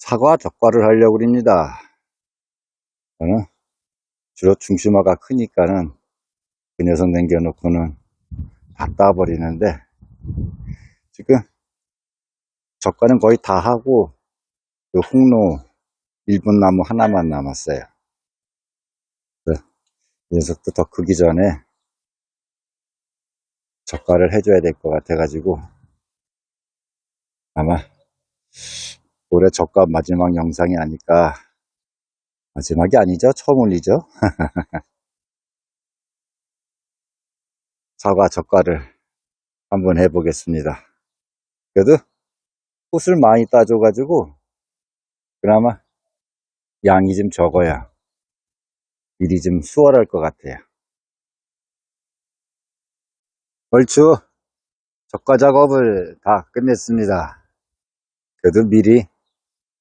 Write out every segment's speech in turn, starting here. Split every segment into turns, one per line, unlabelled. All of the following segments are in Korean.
사과 젓갈을 하려고 합니다. 저는 주로 중심화가 크니까는 그 녀석 남겨놓고는 다 따버리는데 지금 젓갈은 거의 다 하고 그 홍로 1분 나무 하나만 남았어요. 그 녀석도 더 크기 전에 젓갈을 해줘야 될 것 같아가지고 아마 올해 젓갈 마지막 영상이 아닐까. 마지막이 아니죠? 처음 올리죠? 사과 젓갈을 한번 해보겠습니다. 그래도 꽃을 많이 따줘 가지고 그나마 양이 좀 적어야 일이 좀 수월할 것 같아요. 얼추 적화 작업을 다 끝냈습니다. 그래도 미리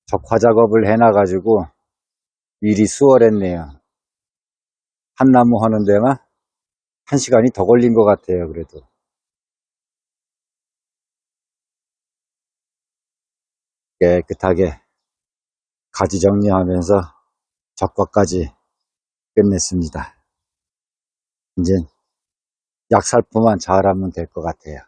적화 작업을 해놔가지고 일이 수월했네요. 한 나무 하는 데만 한 시간이 더 걸린 것 같아요, 그래도. 깨끗하게 가지 정리하면서 적과까지 끝냈습니다. 이제 약살포만 잘하면 될 것 같아요.